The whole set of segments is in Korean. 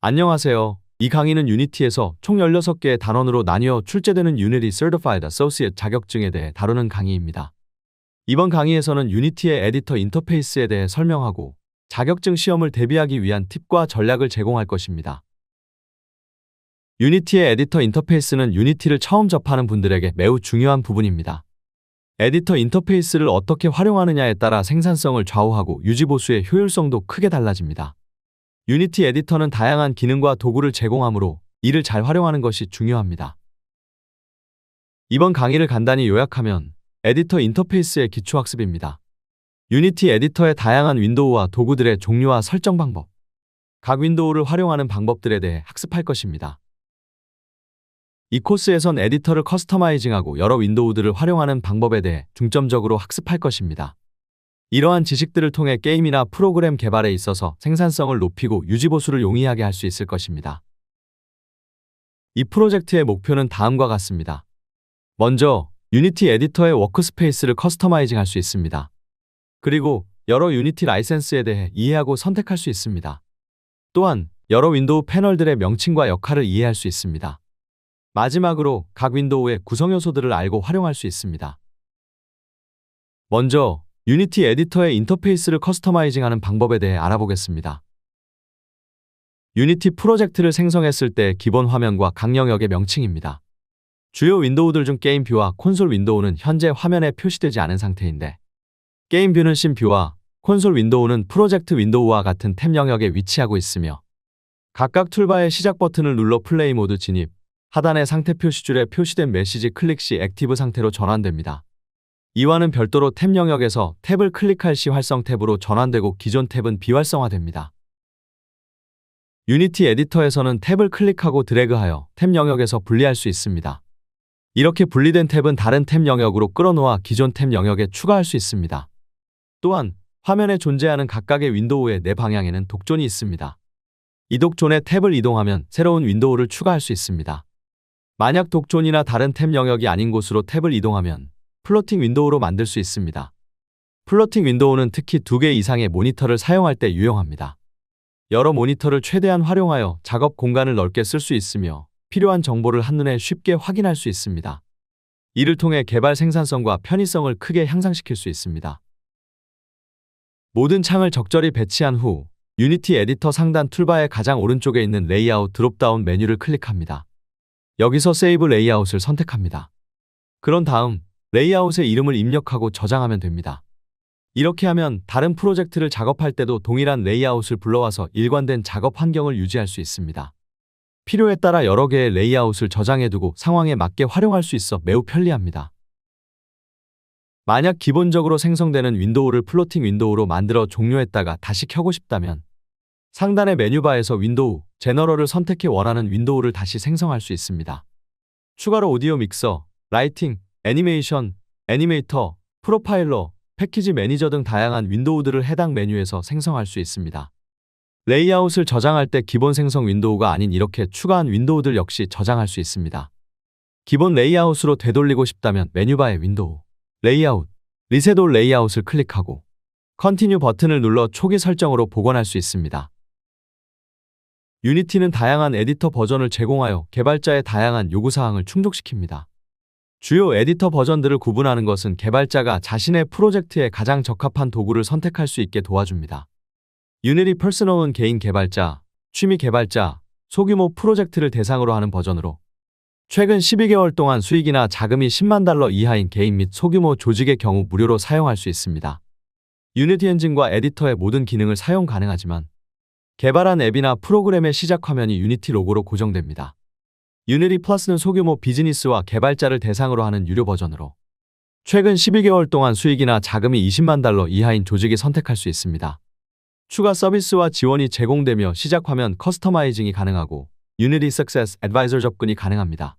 안녕하세요. 이 강의는 유니티에서 총 16개의 단원으로 나뉘어 출제되는 Unity Certified Associate 자격증에 대해 다루는 강의입니다. 이번 강의에서는 유니티의 에디터 인터페이스에 대해 설명하고 자격증 시험을 대비하기 위한 팁과 전략을 제공할 것입니다. 유니티의 에디터 인터페이스는 유니티를 처음 접하는 분들에게 매우 중요한 부분입니다. 에디터 인터페이스를 어떻게 활용하느냐에 따라 생산성을 좌우하고 유지보수의 효율성도 크게 달라집니다. 유니티 에디터는 다양한 기능과 도구를 제공하므로 이를 잘 활용하는 것이 중요합니다. 이번 강의를 간단히 요약하면 에디터 인터페이스의 기초학습입니다. 유니티 에디터의 다양한 윈도우와 도구들의 종류와 설정 방법, 각 윈도우를 활용하는 방법들에 대해 학습할 것입니다. 이 코스에선 에디터를 커스터마이징하고 여러 윈도우들을 활용하는 방법에 대해 중점적으로 학습할 것입니다. 이러한 지식들을 통해 게임이나 프로그램 개발에 있어서 생산성을 높이고 유지보수를 용이하게 할 수 있을 것입니다. 이 프로젝트의 목표는 다음과 같습니다. 먼저, 유니티 에디터의 워크스페이스를 커스터마이징 할 수 있습니다. 그리고 여러 유니티 라이센스에 대해 이해하고 선택할 수 있습니다. 또한 여러 윈도우 패널들의 명칭과 역할을 이해할 수 있습니다. 마지막으로 각 윈도우의 구성 요소들을 알고 활용할 수 있습니다. 먼저 유니티 에디터의 인터페이스를 커스터마이징하는 방법에 대해 알아보겠습니다. 유니티 프로젝트를 생성했을 때 기본 화면과 각 영역의 명칭입니다. 주요 윈도우들 중 게임 뷰와 콘솔 윈도우는 현재 화면에 표시되지 않은 상태인데 게임 뷰는 신 뷰와 콘솔 윈도우는 프로젝트 윈도우와 같은 탭 영역에 위치하고 있으며 각각 툴바의 시작 버튼을 눌러 플레이 모드 진입, 하단의 상태 표시줄에 표시된 메시지 클릭 시 액티브 상태로 전환됩니다. 이와는 별도로 탭 영역에서 탭을 클릭할 시 활성 탭으로 전환되고 기존 탭은 비활성화됩니다. 유니티 에디터에서는 탭을 클릭하고 드래그하여 탭 영역에서 분리할 수 있습니다. 이렇게 분리된 탭은 다른 탭 영역으로 끌어놓아 기존 탭 영역에 추가할 수 있습니다. 또한 화면에 존재하는 각각의 윈도우의 내 방향에는 독존이 있습니다. 이 독존에 탭을 이동하면 새로운 윈도우를 추가할 수 있습니다. 만약 독존이나 다른 탭 영역이 아닌 곳으로 탭을 이동하면 플로팅 윈도우로 만들 수 있습니다. 플로팅 윈도우는 특히 두 개 이상의 모니터를 사용할 때 유용합니다. 여러 모니터를 최대한 활용하여 작업 공간을 넓게 쓸 수 있으며 필요한 정보를 한눈에 쉽게 확인할 수 있습니다. 이를 통해 개발 생산성과 편의성을 크게 향상시킬 수 있습니다. 모든 창을 적절히 배치한 후 유니티 에디터 상단 툴바의 가장 오른쪽에 있는 레이아웃 드롭다운 메뉴를 클릭합니다. 여기서 세이브 레이아웃을 선택합니다. 그런 다음 레이아웃의 이름을 입력하고 저장하면 됩니다. 이렇게 하면 다른 프로젝트를 작업할 때도 동일한 레이아웃을 불러와서 일관된 작업 환경을 유지할 수 있습니다. 필요에 따라 여러 개의 레이아웃을 저장해두고 상황에 맞게 활용할 수 있어 매우 편리합니다. 만약 기본적으로 생성되는 윈도우를 플로팅 윈도우로 만들어 종료했다가 다시 켜고 싶다면 상단의 메뉴바에서 윈도우, 제너럴을 선택해 원하는 윈도우를 다시 생성할 수 있습니다. 추가로 오디오 믹서, 라이팅, 애니메이션, 애니메이터, 프로파일러, 패키지 매니저 등 다양한 윈도우들을 해당 메뉴에서 생성할 수 있습니다. 레이아웃을 저장할 때 기본 생성 윈도우가 아닌 이렇게 추가한 윈도우들 역시 저장할 수 있습니다. 기본 레이아웃으로 되돌리고 싶다면 메뉴바의 윈도우, 레이아웃, 리셋 올 레이아웃을 클릭하고 컨티뉴 버튼을 눌러 초기 설정으로 복원할 수 있습니다. 유니티는 다양한 에디터 버전을 제공하여 개발자의 다양한 요구사항을 충족시킵니다. 주요 에디터 버전들을 구분하는 것은 개발자가 자신의 프로젝트에 가장 적합한 도구를 선택할 수 있게 도와줍니다. 유니티 퍼스널은 개인 개발자, 취미 개발자, 소규모 프로젝트를 대상으로 하는 버전으로 최근 12개월 동안 수익이나 자금이 10만 달러 이하인 개인 및 소규모 조직의 경우 무료로 사용할 수 있습니다. 유니티 엔진과 에디터의 모든 기능을 사용 가능하지만 개발한 앱이나 프로그램의 시작 화면이 유니티 로고로 고정됩니다. 유니티 플러스는 소규모 비즈니스와 개발자를 대상으로 하는 유료 버전으로 최근 12개월 동안 수익이나 자금이 20만 달러 이하인 조직이 선택할 수 있습니다. 추가 서비스와 지원이 제공되며 시작 화면 커스터마이징이 가능하고 유니티 석세스 애드바이저 접근이 가능합니다.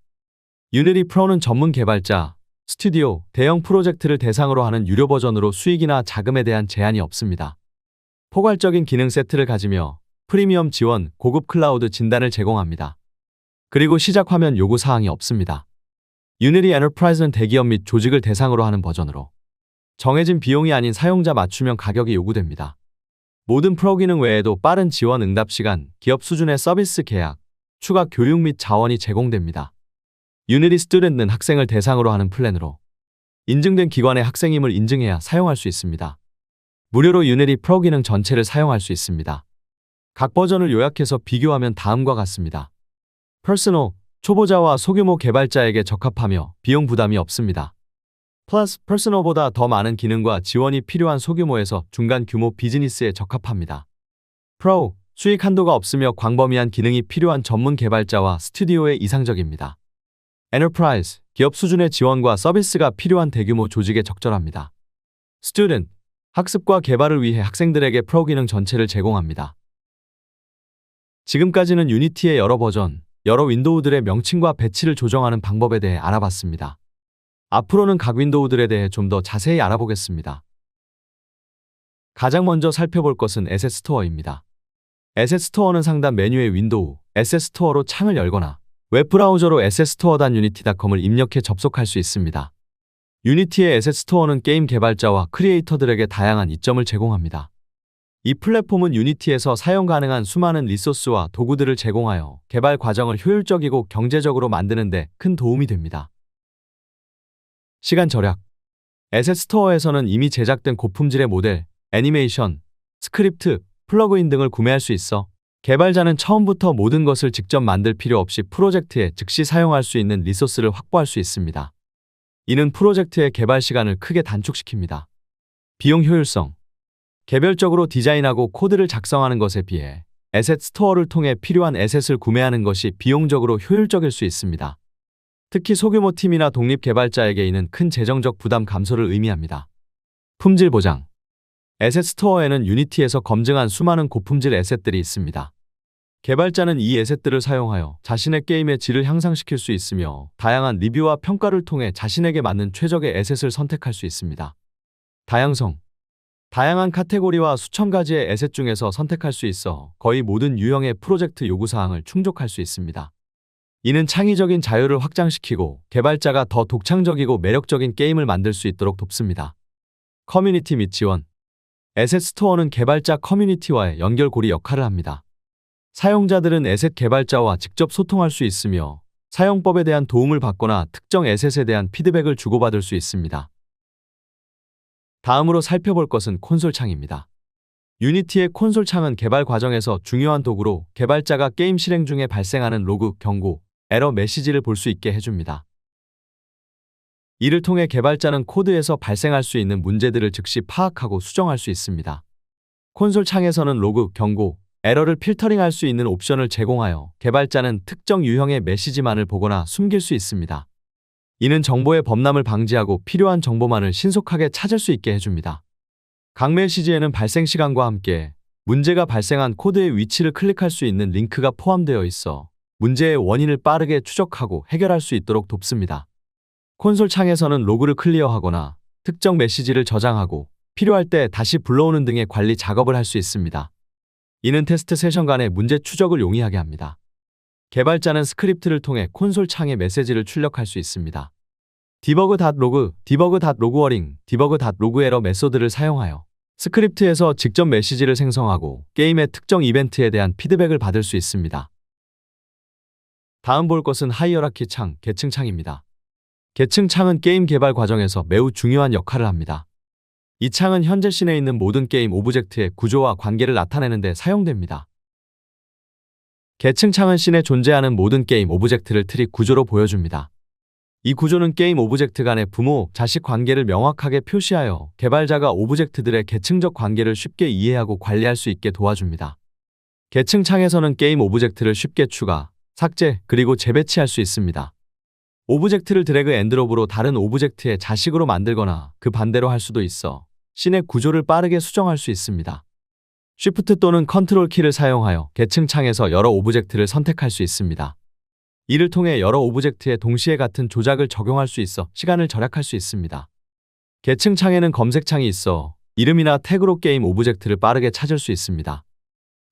유니티 프로는 전문 개발자, 스튜디오, 대형 프로젝트를 대상으로 하는 유료 버전으로 수익이나 자금에 대한 제한이 없습니다. 포괄적인 기능 세트를 가지며 프리미엄 지원, 고급 클라우드 진단을 제공합니다. 그리고 시작 화면 요구 사항이 없습니다. 유니티 엔터프라이즈는 대기업 및 조직을 대상으로 하는 버전으로 정해진 비용이 아닌 사용자 맞춤형 가격이 요구됩니다. 모든 프로 기능 외에도 빠른 지원 응답 시간, 기업 수준의 서비스 계약, 추가 교육 및 자원이 제공됩니다. 유니리 스튜던트는 학생을 대상으로 하는 플랜으로 인증된 기관의 학생임을 인증해야 사용할 수 있습니다. 무료로 유니리 프로 기능 전체를 사용할 수 있습니다. 각 버전을 요약해서 비교하면 다음과 같습니다. 퍼스노, 초보자와 소규모 개발자에게 적합하며 비용 부담이 없습니다. 플러스 퍼스노보다 더 많은 기능과 지원이 필요한 소규모에서 중간 규모 비즈니스에 적합합니다. 프로, 수익 한도가 없으며 광범위한 기능이 필요한 전문 개발자와 스튜디오에 이상적입니다. 엔터프라이즈, 기업 수준의 지원과 서비스가 필요한 대규모 조직에 적절합니다. 스튜던트, 학습과 개발을 위해 학생들에게 프로 기능 전체를 제공합니다. 지금까지는 유니티의 여러 버전, 여러 윈도우들의 명칭과 배치를 조정하는 방법에 대해 알아봤습니다. 앞으로는 각 윈도우들에 대해 좀 더 자세히 알아보겠습니다. 가장 먼저 살펴볼 것은 에셋 스토어입니다. 에셋 스토어는 상단 메뉴의 윈도우, 에셋 스토어로 창을 열거나 웹브라우저로 에셋 스토어.unity.com을 유니티 입력해 접속할 수 있습니다. 유니티의 에셋 스토어는 게임 개발자와 크리에이터들에게 다양한 이점을 제공합니다. 이 플랫폼은 유니티에서 사용 가능한 수많은 리소스와 도구들을 제공하여 개발 과정을 효율적이고 경제적으로 만드는 데 큰 도움이 됩니다. 시간 절약 에셋 스토어에서는 이미 제작된 고품질의 모델, 애니메이션, 스크립트, 플러그인 등을 구매할 수 있어 개발자는 처음부터 모든 것을 직접 만들 필요 없이 프로젝트에 즉시 사용할 수 있는 리소스를 확보할 수 있습니다. 이는 프로젝트의 개발 시간을 크게 단축시킵니다. 비용 효율성 개별적으로 디자인하고 코드를 작성하는 것에 비해 에셋 스토어를 통해 필요한 에셋을 구매하는 것이 비용적으로 효율적일 수 있습니다. 특히 소규모 팀이나 독립 개발자에게 이는 큰 재정적 부담 감소를 의미합니다. 품질 보장 에셋 스토어에는 유니티에서 검증한 수많은 고품질 에셋들이 있습니다. 개발자는 이 에셋들을 사용하여 자신의 게임의 질을 향상시킬 수 있으며 다양한 리뷰와 평가를 통해 자신에게 맞는 최적의 에셋을 선택할 수 있습니다. 다양성 다양한 카테고리와 수천 가지의 에셋 중에서 선택할 수 있어 거의 모든 유형의 프로젝트 요구사항을 충족할 수 있습니다. 이는 창의적인 자유를 확장시키고 개발자가 더 독창적이고 매력적인 게임을 만들 수 있도록 돕습니다. 커뮤니티 및 지원 에셋 스토어는 개발자 커뮤니티와의 연결고리 역할을 합니다. 사용자들은 에셋 개발자와 직접 소통할 수 있으며 사용법에 대한 도움을 받거나 특정 에셋에 대한 피드백을 주고받을 수 있습니다. 다음으로 살펴볼 것은 콘솔 창입니다. 유니티의 콘솔 창은 개발 과정에서 중요한 도구로 개발자가 게임 실행 중에 발생하는 로그, 경고, 에러 메시지를 볼 수 있게 해줍니다. 이를 통해 개발자는 코드에서 발생할 수 있는 문제들을 즉시 파악하고 수정할 수 있습니다. 콘솔 창에서는 로그, 경고, 에러를 필터링할 수 있는 옵션을 제공하여 개발자는 특정 유형의 메시지만을 보거나 숨길 수 있습니다. 이는 정보의 범람을 방지하고 필요한 정보만을 신속하게 찾을 수 있게 해줍니다. 각 메시지에는 발생 시간과 함께 문제가 발생한 코드의 위치를 클릭할 수 있는 링크가 포함되어 있어 문제의 원인을 빠르게 추적하고 해결할 수 있도록 돕습니다. 콘솔 창에서는 로그를 클리어하거나 특정 메시지를 저장하고 필요할 때 다시 불러오는 등의 관리 작업을 할 수 있습니다. 이는 테스트 세션 간의 문제 추적을 용이하게 합니다. 개발자는 스크립트를 통해 콘솔 창에 메시지를 출력할 수 있습니다. debug.log, debug.logwarning, debug.logError 메소드를 사용하여 스크립트에서 직접 메시지를 생성하고 게임의 특정 이벤트에 대한 피드백을 받을 수 있습니다. 다음 볼 것은 하이어라키 창, 계층 창입니다. 계층 창은 게임 개발 과정에서 매우 중요한 역할을 합니다. 이 창은 현재 씬에 있는 모든 게임 오브젝트의 구조와 관계를 나타내는 데 사용됩니다. 계층 창은 씬에 존재하는 모든 게임 오브젝트를 트리 구조로 보여줍니다. 이 구조는 게임 오브젝트 간의 부모, 자식 관계를 명확하게 표시하여 개발자가 오브젝트들의 계층적 관계를 쉽게 이해하고 관리할 수 있게 도와줍니다. 계층 창에서는 게임 오브젝트를 쉽게 추가, 삭제, 그리고 재배치할 수 있습니다. 오브젝트를 드래그 앤드롭으로 다른 오브젝트의 자식으로 만들거나 그 반대로 할 수도 있어 씬의 구조를 빠르게 수정할 수 있습니다. Shift 또는 컨트롤 키를 사용하여 계층 창에서 여러 오브젝트를 선택할 수 있습니다. 이를 통해 여러 오브젝트에 동시에 같은 조작을 적용할 수 있어 시간을 절약할 수 있습니다. 계층 창에는 검색 창이 있어 이름이나 태그로 게임 오브젝트를 빠르게 찾을 수 있습니다.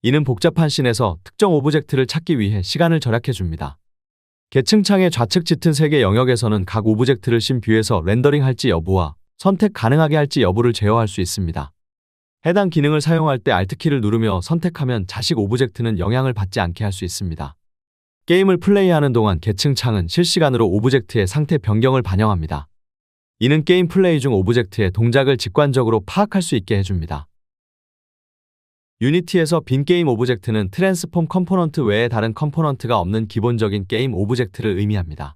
이는 복잡한 씬에서 특정 오브젝트를 찾기 위해 시간을 절약해 줍니다. 계층 창의 좌측 짙은 색의 영역에서는 각 오브젝트를 씬 뷰에서 렌더링할지 여부와 선택 가능하게 할지 여부를 제어할 수 있습니다. 해당 기능을 사용할 때 Alt키를 누르며 선택하면 자식 오브젝트는 영향을 받지 않게 할 수 있습니다. 게임을 플레이하는 동안 계층 창은 실시간으로 오브젝트의 상태 변경을 반영합니다. 이는 게임 플레이 중 오브젝트의 동작을 직관적으로 파악할 수 있게 해줍니다. 유니티에서 빈 게임 오브젝트는 트랜스폼 컴포넌트 외에 다른 컴포넌트가 없는 기본적인 게임 오브젝트를 의미합니다.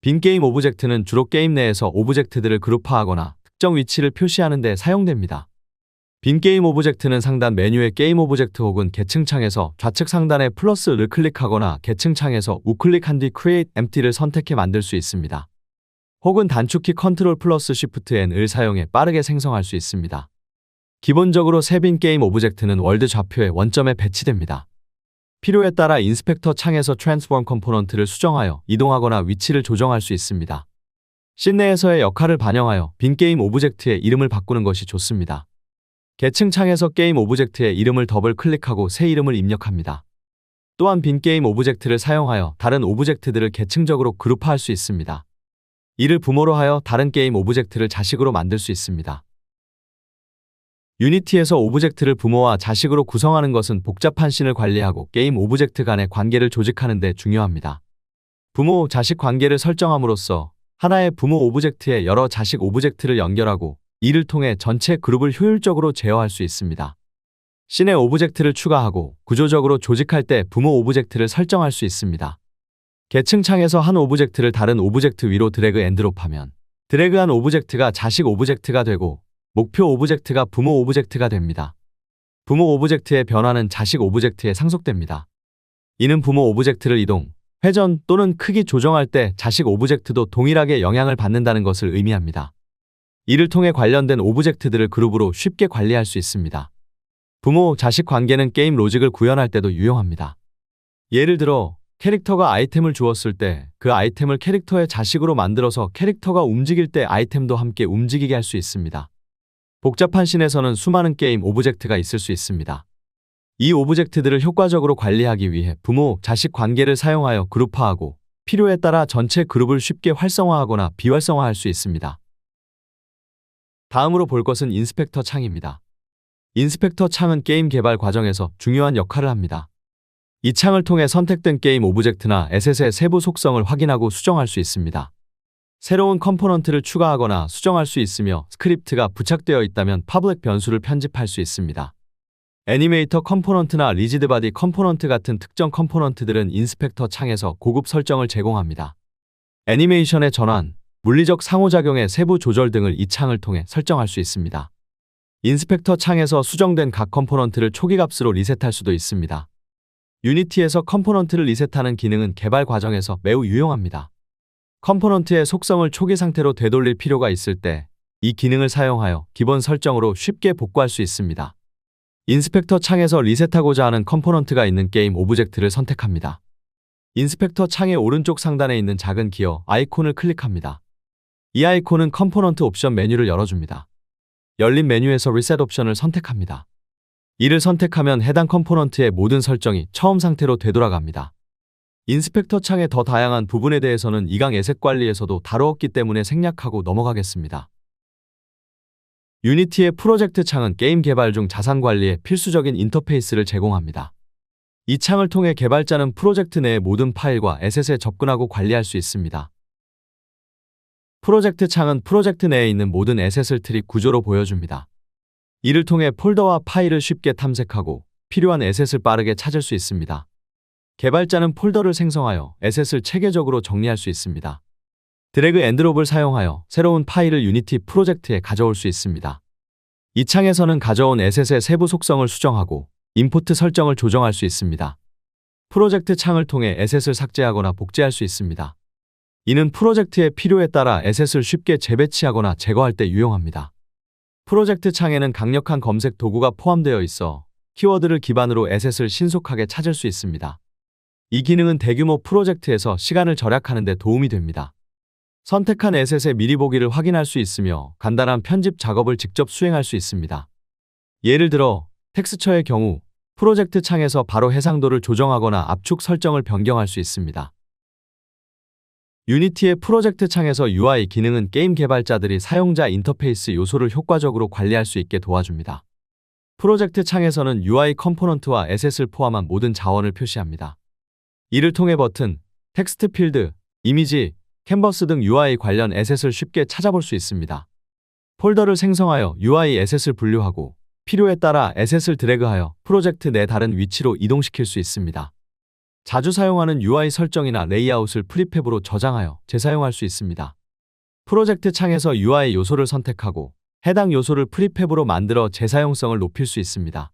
빈 게임 오브젝트는 주로 게임 내에서 오브젝트들을 그룹화하거나 특정 위치를 표시하는 데 사용됩니다. 빈 게임 오브젝트는 상단 메뉴의 게임 오브젝트 혹은 계층 창에서 좌측 상단의 플러스를 클릭하거나 계층 창에서 우클릭한 뒤 Create Empty를 선택해 만들 수 있습니다. 혹은 단축키 컨트롤 플러스 Shift N을 사용해 빠르게 생성할 수 있습니다. 기본적으로 새빈 게임 오브젝트는 월드 좌표의 원점에 배치됩니다. 필요에 따라 인스펙터 창에서 트랜스폼 컴포넌트를 수정하여 이동하거나 위치를 조정할 수 있습니다. 씬 내에서의 역할을 반영하여 빈 게임 오브젝트의 이름을 바꾸는 것이 좋습니다. 계층 창에서 게임 오브젝트의 이름을 더블 클릭하고 새 이름을 입력합니다. 또한 빈 게임 오브젝트를 사용하여 다른 오브젝트들을 계층적으로 그룹화할 수 있습니다. 이를 부모로 하여 다른 게임 오브젝트를 자식으로 만들 수 있습니다. 유니티에서 오브젝트를 부모와 자식으로 구성하는 것은 복잡한 씬을 관리하고 게임 오브젝트 간의 관계를 조직하는 데 중요합니다. 부모, 자식 관계를 설정함으로써 하나의 부모 오브젝트에 여러 자식 오브젝트를 연결하고 이를 통해 전체 그룹을 효율적으로 제어할 수 있습니다. 씬의 오브젝트를 추가하고 구조적으로 조직할 때 부모 오브젝트를 설정할 수 있습니다. 계층 창에서 한 오브젝트를 다른 오브젝트 위로 드래그 앤 드롭하면 드래그한 오브젝트가 자식 오브젝트가 되고 목표 오브젝트가 부모 오브젝트가 됩니다. 부모 오브젝트의 변화는 자식 오브젝트에 상속됩니다. 이는 부모 오브젝트를 이동, 회전 또는 크기 조정할 때 자식 오브젝트도 동일하게 영향을 받는다는 것을 의미합니다. 이를 통해 관련된 오브젝트들을 그룹으로 쉽게 관리할 수 있습니다. 부모, 자식 관계는 게임 로직을 구현할 때도 유용합니다. 예를 들어 캐릭터가 아이템을 주었을 때 그 아이템을 캐릭터의 자식으로 만들어서 캐릭터가 움직일 때 아이템도 함께 움직이게 할 수 있습니다. 복잡한 씬에서는 수많은 게임 오브젝트가 있을 수 있습니다. 이 오브젝트들을 효과적으로 관리하기 위해 부모, 자식 관계를 사용하여 그룹화하고 필요에 따라 전체 그룹을 쉽게 활성화하거나 비활성화할 수 있습니다. 다음으로 볼 것은 인스펙터 창입니다. 인스펙터 창은 게임 개발 과정에서 중요한 역할을 합니다. 이 창을 통해 선택된 게임 오브젝트나 에셋의 세부 속성을 확인하고 수정할 수 있습니다. 새로운 컴포넌트를 추가하거나 수정할 수 있으며 스크립트가 부착되어 있다면 파블릭 변수를 편집할 수 있습니다. 애니메이터 컴포넌트나 리지드 바디 컴포넌트 같은 특정 컴포넌트들은 인스펙터 창에서 고급 설정을 제공합니다. 애니메이션의 전환, 물리적 상호작용의 세부 조절 등을 이 창을 통해 설정할 수 있습니다. 인스펙터 창에서 수정된 각 컴포넌트를 초기 값으로 리셋할 수도 있습니다. 유니티에서 컴포넌트를 리셋하는 기능은 개발 과정에서 매우 유용합니다. 컴포넌트의 속성을 초기 상태로 되돌릴 필요가 있을 때 이 기능을 사용하여 기본 설정으로 쉽게 복구할 수 있습니다. 인스펙터 창에서 리셋하고자 하는 컴포넌트가 있는 게임 오브젝트를 선택합니다. 인스펙터 창의 오른쪽 상단에 있는 작은 기어 아이콘을 클릭합니다. 이 아이콘은 컴포넌트 옵션 메뉴를 열어줍니다. 열린 메뉴에서 리셋 옵션을 선택합니다. 이를 선택하면 해당 컴포넌트의 모든 설정이 처음 상태로 되돌아갑니다. 인스펙터 창의 더 다양한 부분에 대해서는 이강 에셋 관리에서도 다루었기 때문에 생략하고 넘어가겠습니다. 유니티의 프로젝트 창은 게임 개발 중 자산 관리에 필수적인 인터페이스를 제공합니다. 이 창을 통해 개발자는 프로젝트 내의 모든 파일과 에셋에 접근하고 관리할 수 있습니다. 프로젝트 창은 프로젝트 내에 있는 모든 에셋을 트리 구조로 보여줍니다. 이를 통해 폴더와 파일을 쉽게 탐색하고 필요한 에셋을 빠르게 찾을 수 있습니다. 개발자는 폴더를 생성하여 에셋을 체계적으로 정리할 수 있습니다. 드래그 앤드롭을 사용하여 새로운 파일을 유니티 프로젝트에 가져올 수 있습니다. 이 창에서는 가져온 에셋의 세부 속성을 수정하고 임포트 설정을 조정할 수 있습니다. 프로젝트 창을 통해 에셋을 삭제하거나 복제할 수 있습니다. 이는 프로젝트의 필요에 따라 에셋을 쉽게 재배치하거나 제거할 때 유용합니다. 프로젝트 창에는 강력한 검색 도구가 포함되어 있어 키워드를 기반으로 에셋을 신속하게 찾을 수 있습니다. 이 기능은 대규모 프로젝트에서 시간을 절약하는 데 도움이 됩니다. 선택한 에셋의 미리 보기를 확인할 수 있으며 간단한 편집 작업을 직접 수행할 수 있습니다. 예를 들어 텍스처의 경우 프로젝트 창에서 바로 해상도를 조정하거나 압축 설정을 변경할 수 있습니다. 유니티의 프로젝트 창에서 UI 기능은 게임 개발자들이 사용자 인터페이스 요소를 효과적으로 관리할 수 있게 도와줍니다. 프로젝트 창에서는 UI 컴포넌트와 에셋을 포함한 모든 자원을 표시합니다. 이를 통해 버튼, 텍스트 필드, 이미지, 캔버스 등 UI 관련 에셋을 쉽게 찾아볼 수 있습니다. 폴더를 생성하여 UI 에셋을 분류하고 필요에 따라 에셋을 드래그하여 프로젝트 내 다른 위치로 이동시킬 수 있습니다. 자주 사용하는 UI 설정이나 레이아웃을 프리팹으로 저장하여 재사용할 수 있습니다. 프로젝트 창에서 UI 요소를 선택하고 해당 요소를 프리팹으로 만들어 재사용성을 높일 수 있습니다.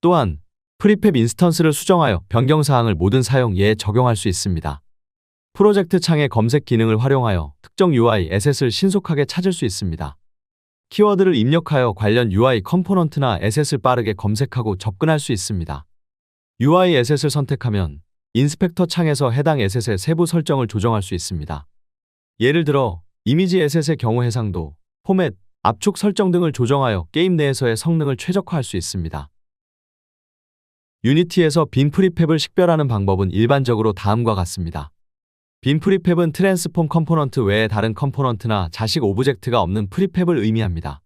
또한 프리팹 인스턴스를 수정하여 변경 사항을 모든 사용예에 적용할 수 있습니다. 프로젝트 창의 검색 기능을 활용하여 특정 UI 에셋을 신속하게 찾을 수 있습니다. 키워드를 입력하여 관련 UI 컴포넌트나 에셋을 빠르게 검색하고 접근할 수 있습니다. UI 에셋을 선택하면 인스펙터 창에서 해당 에셋의 세부 설정을 조정할 수 있습니다. 예를 들어 이미지 에셋의 경우 해상도, 포맷, 압축 설정 등을 조정하여 게임 내에서의 성능을 최적화할 수 있습니다. 유니티에서 빈 프리팹을 식별하는 방법은 일반적으로 다음과 같습니다. 빈 프리팹은 트랜스폼 컴포넌트 외에 다른 컴포넌트나 자식 오브젝트가 없는 프리팹을 의미합니다.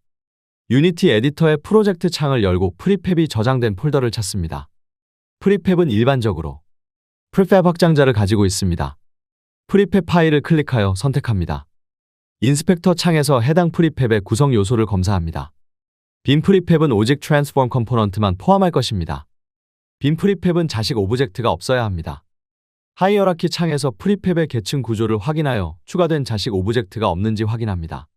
유니티 에디터의 프로젝트 창을 열고 프리팹이 저장된 폴더를 찾습니다. 프리팹은 일반적으로 프리팹 확장자를 가지고 있습니다. 프리팹 파일을 클릭하여 선택합니다. 인스펙터 창에서 해당 프리팹의 구성 요소를 검사합니다. 빈 프리팹은 오직 트랜스폼 컴포넌트만 포함할 것입니다. 빈 프리팹은 자식 오브젝트가 없어야 합니다. 하이어라키 창에서 프리팹의 계층 구조를 확인하여 추가된 자식 오브젝트가 없는지 확인합니다.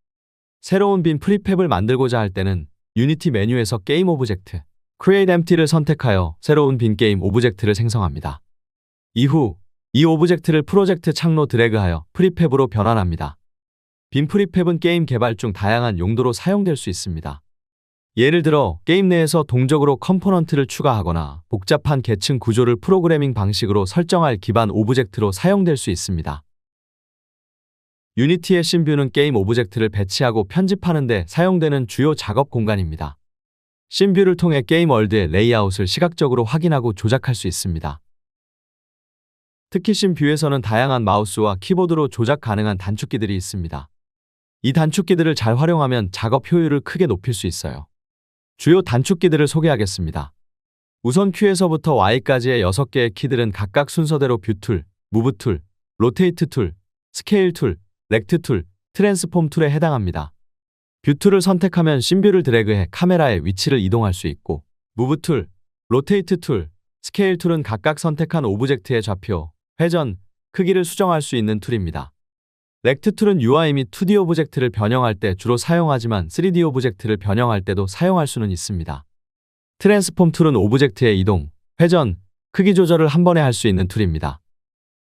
새로운 빈 프리팹을 만들고자 할 때는 유니티 메뉴에서 게임 오브젝트, Create Empty를 선택하여 새로운 빈 게임 오브젝트를 생성합니다. 이후 이 오브젝트를 프로젝트 창로 드래그하여 프리팹으로 변환합니다. 빈 프리팹은 게임 개발 중 다양한 용도로 사용될 수 있습니다. 예를 들어 게임 내에서 동적으로 컴포넌트를 추가하거나 복잡한 계층 구조를 프로그래밍 방식으로 설정할 기반 오브젝트로 사용될 수 있습니다. 유니티의 신뷰는 게임 오브젝트를 배치하고 편집하는 데 사용되는 주요 작업 공간입니다. 신뷰를 통해 게임 월드의 레이아웃을 시각적으로 확인하고 조작할 수 있습니다. 특히 신 뷰에서는 다양한 마우스와 키보드로 조작 가능한 단축키들이 있습니다. 이 단축키들을 잘 활용하면 작업 효율을 크게 높일 수 있어요. 주요 단축키들을 소개하겠습니다. 우선 Q에서부터 Y까지의 6개의 키들은 각각 순서대로 뷰 툴, 무브 툴, 로테이트 툴, 스케일 툴, 렉트 툴, 트랜스폼 툴에 해당합니다. 뷰 툴을 선택하면 신뷰를 드래그해 카메라의 위치를 이동할 수 있고, 무브 툴, 로테이트 툴, 스케일 툴은 각각 선택한 오브젝트의 좌표, 회전, 크기를 수정할 수 있는 툴입니다. 렉트 툴은 UI 및 2D 오브젝트를 변형할 때 주로 사용하지만 3D 오브젝트를 변형할 때도 사용할 수는 있습니다. 트랜스폼 툴은 오브젝트의 이동, 회전, 크기 조절을 한 번에 할 수 있는 툴입니다.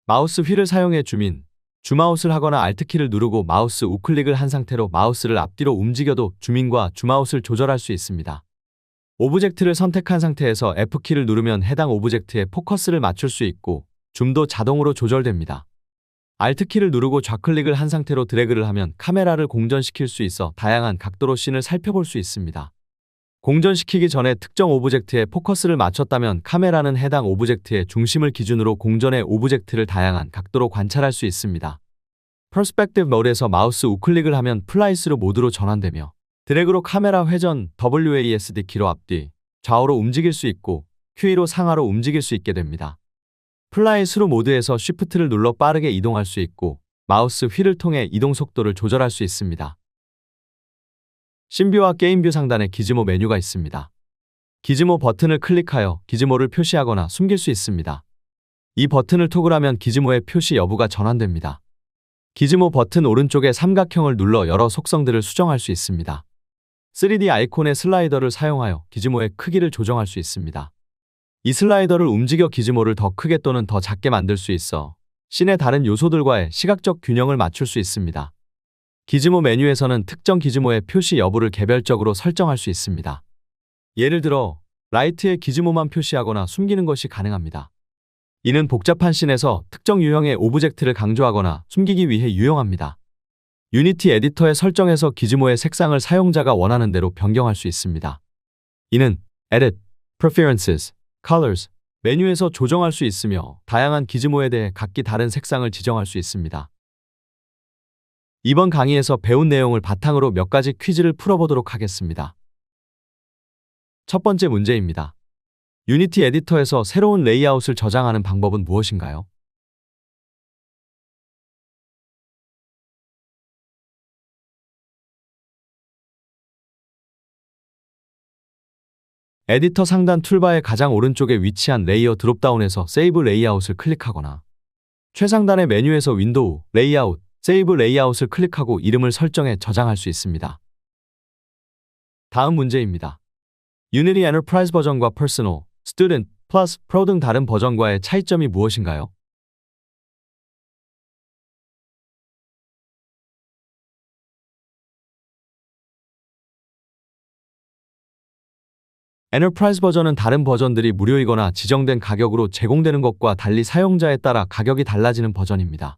마우스 휠을 사용해 주민, 주마우스를 하거나 Alt키를 누르고 마우스 우클릭을 한 상태로 마우스를 앞뒤로 움직여도 주민과 주마우스를 조절할 수 있습니다. 오브젝트를 선택한 상태에서 F키를 누르면 해당 오브젝트에 포커스를 맞출 수 있고 줌도 자동으로 조절됩니다. Alt키를 누르고 좌클릭을 한 상태로 드래그를 하면 카메라를 공전시킬 수 있어 다양한 각도로 씬을 살펴볼 수 있습니다. 공전시키기 전에 특정 오브젝트에 포커스를 맞췄다면 카메라는 해당 오브젝트의 중심을 기준으로 공전의 오브젝트를 다양한 각도로 관찰할 수 있습니다. 퍼스펙티브 모드에서 마우스 우클릭을 하면 플라이스루 모드로 전환되며 드래그로 카메라 회전 WASD 키로 앞뒤, 좌우로 움직일 수 있고 QE로 상하로 움직일 수 있게 됩니다. 플라이 스루 모드에서 쉬프트를 눌러 빠르게 이동할 수 있고 마우스 휠을 통해 이동 속도를 조절할 수 있습니다. 신뷰와 게임뷰 상단에 기즈모 메뉴가 있습니다. 기즈모 버튼을 클릭하여 기즈모를 표시하거나 숨길 수 있습니다. 이 버튼을 토글하면 기즈모의 표시 여부가 전환됩니다. 기즈모 버튼 오른쪽에 삼각형을 눌러 여러 속성들을 수정할 수 있습니다. 3D 아이콘의 슬라이더를 사용하여 기즈모의 크기를 조정할 수 있습니다. 이 슬라이더를 움직여 기즈모를 더 크게 또는 더 작게 만들 수 있어 씬의 다른 요소들과의 시각적 균형을 맞출 수 있습니다. 기즈모 메뉴에서는 특정 기즈모의 표시 여부를 개별적으로 설정할 수 있습니다. 예를 들어 라이트의 기즈모만 표시하거나 숨기는 것이 가능합니다. 이는 복잡한 씬에서 특정 유형의 오브젝트를 강조하거나 숨기기 위해 유용합니다. 유니티 에디터의 설정에서 기즈모의 색상을 사용자가 원하는 대로 변경할 수 있습니다. 이는 Edit, Preferences, Colors 메뉴에서 조정할 수 있으며 다양한 기즈모에 대해 각기 다른 색상을 지정할 수 있습니다. 이번 강의에서 배운 내용을 바탕으로 몇 가지 퀴즈를 풀어보도록 하겠습니다. 첫 번째 문제입니다. 유니티 에디터에서 새로운 레이아웃을 저장하는 방법은 무엇인가요? 에디터 상단 툴바의 가장 오른쪽에 위치한 레이어 드롭다운에서 세이브 레이아웃을 클릭하거나 최상단의 메뉴에서 윈도우, 레이아웃, 세이브 레이아웃을 클릭하고 이름을 설정해 저장할 수 있습니다. 다음 문제입니다. 유니티 엔터프라이즈 버전과 퍼스널, 스튜던트, 플러스, 프로 등 다른 버전과의 차이점이 무엇인가요? 엔터프라이즈 버전은 다른 버전들이 무료이거나 지정된 가격으로 제공되는 것과 달리 사용자에 따라 가격이 달라지는 버전입니다.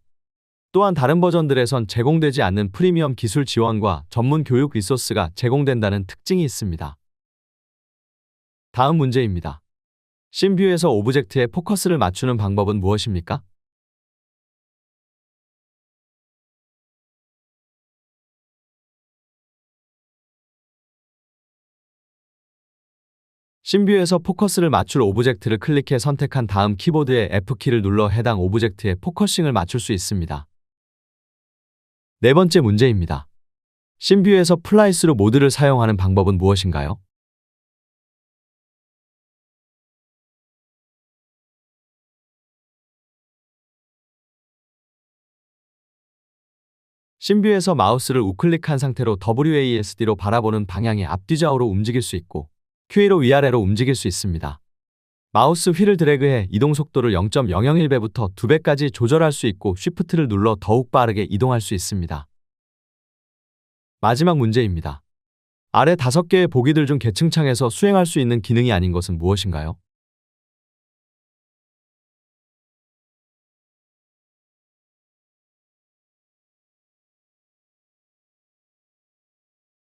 또한 다른 버전들에선 제공되지 않는 프리미엄 기술 지원과 전문 교육 리소스가 제공된다는 특징이 있습니다. 다음 문제입니다. 신뷰에서 오브젝트에 포커스를 맞추는 방법은 무엇입니까? 신뷰에서 포커스를 맞출 오브젝트를 클릭해 선택한 다음 키보드의 F키를 눌러 해당 오브젝트에 포커싱을 맞출 수 있습니다. 네 번째 문제입니다. 신뷰에서 플라이스루 모드를 사용하는 방법은 무엇인가요? 신뷰에서 마우스를 우클릭한 상태로 WASD로 바라보는 방향의 앞뒤좌우로 움직일 수 있고 QA로 위아래로 움직일 수 있습니다. 마우스 휠을 드래그해 이동 속도를 0.001배부터 2배까지 조절할 수 있고 쉬프트를 눌러 더욱 빠르게 이동할 수 있습니다. 마지막 문제입니다. 아래 5개의 보기들 중 계층창에서 수행할 수 있는 기능이 아닌 것은 무엇인가요?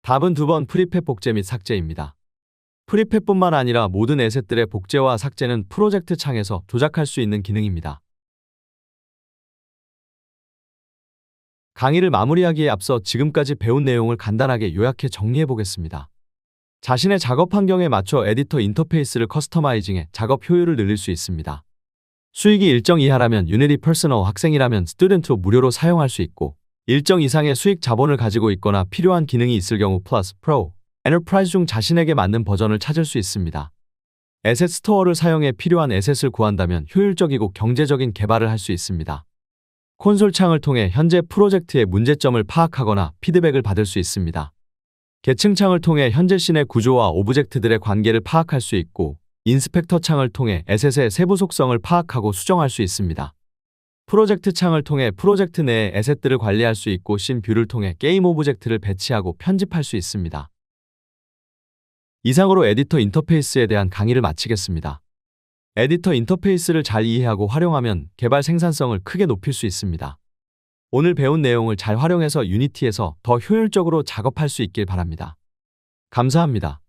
답은 두 번 프리팹 복제 및 삭제입니다. 프리팹뿐만 아니라 모든 에셋들의 복제와 삭제는 프로젝트 창에서 조작할 수 있는 기능입니다. 강의를 마무리하기에 앞서 지금까지 배운 내용을 간단하게 요약해 정리해 보겠습니다. 자신의 작업 환경에 맞춰 에디터 인터페이스를 커스터마이징해 작업 효율을 늘릴 수 있습니다. 수익이 일정 이하라면 유니티 퍼스널 학생이라면 스튜던트로 무료로 사용할 수 있고 일정 이상의 수익 자본을 가지고 있거나 필요한 기능이 있을 경우 플러스, 프로, 엔터프라이즈 중 자신에게 맞는 버전을 찾을 수 있습니다. 에셋 스토어를 사용해 필요한 에셋을 구한다면 효율적이고 경제적인 개발을 할 수 있습니다. 콘솔 창을 통해 현재 프로젝트의 문제점을 파악하거나 피드백을 받을 수 있습니다. 계층 창을 통해 현재 씬의 구조와 오브젝트들의 관계를 파악할 수 있고 인스펙터 창을 통해 에셋의 세부 속성을 파악하고 수정할 수 있습니다. 프로젝트 창을 통해 프로젝트 내의 에셋들을 관리할 수 있고 씬 뷰를 통해 게임 오브젝트를 배치하고 편집할 수 있습니다. 이상으로 에디터 인터페이스에 대한 강의를 마치겠습니다. 에디터 인터페이스를 잘 이해하고 활용하면 개발 생산성을 크게 높일 수 있습니다. 오늘 배운 내용을 잘 활용해서 유니티에서 더 효율적으로 작업할 수 있길 바랍니다. 감사합니다.